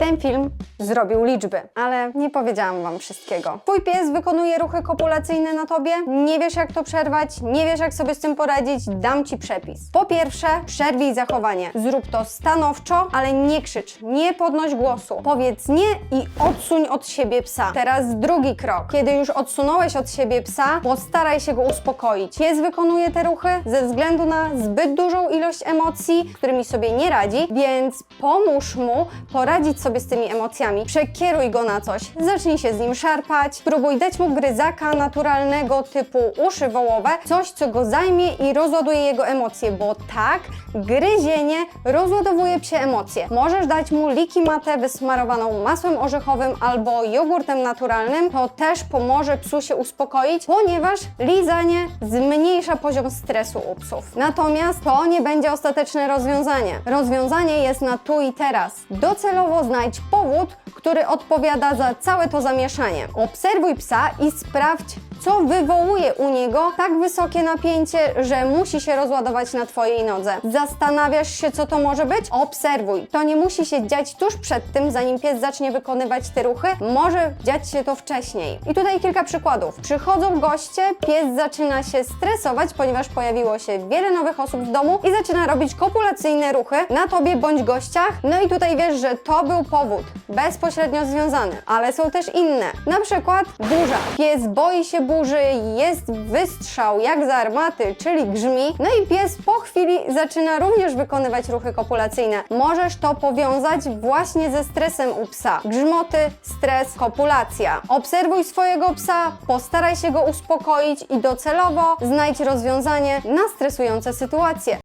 Eden Film zrobił liczby, ale nie powiedziałam wam wszystkiego. Twój pies wykonuje ruchy kopulacyjne na tobie, nie wiesz jak to przerwać, nie wiesz jak sobie z tym poradzić, dam ci przepis. Po pierwsze, przerwij zachowanie. Zrób to stanowczo, ale nie krzycz, nie podnoś głosu. Powiedz nie i odsuń od siebie psa. Teraz drugi krok. Kiedy już odsunąłeś od siebie psa, postaraj się go uspokoić. Pies wykonuje te ruchy ze względu na zbyt dużą ilość emocji, którymi sobie nie radzi, więc pomóż mu poradzić sobie z tymi emocjami. Przekieruj go na coś, zacznij się z nim szarpać, próbuj dać mu gryzaka naturalnego typu uszy wołowe, coś co go zajmie i rozładuje jego emocje, bo tak, gryzienie rozładowuje psie emocje. Możesz dać mu likimatę wysmarowaną masłem orzechowym albo jogurtem naturalnym, to też pomoże psu się uspokoić, ponieważ lizanie zmniejsza poziom stresu u psów. Natomiast to nie będzie ostateczne rozwiązanie. Rozwiązanie jest na tu i teraz. Docelowo znajdź powód, który odpowiada za całe to zamieszanie. Obserwuj psa i sprawdź, co wywołuje u niego tak wysokie napięcie, że musi się rozładować na Twojej nodze. Zastanawiasz się, co to może być? Obserwuj. To nie musi się dziać tuż przed tym, zanim pies zacznie wykonywać te ruchy. Może dziać się to wcześniej. I tutaj kilka przykładów. Przychodzą goście, pies zaczyna się stresować, ponieważ pojawiło się wiele nowych osób w domu i zaczyna robić kopulacyjne ruchy na Tobie bądź gościach. No i tutaj wiesz, że to był powód bezpośrednio związany, ale są też inne. Na przykład burza. Pies boi się burzy, jest wystrzał jak z armaty, czyli grzmi. No i pies po chwili zaczyna również wykonywać ruchy kopulacyjne. Możesz to powiązać właśnie ze stresem u psa. Grzmoty, stres, kopulacja. Obserwuj swojego psa, postaraj się go uspokoić i docelowo znajdź rozwiązanie na stresujące sytuacje.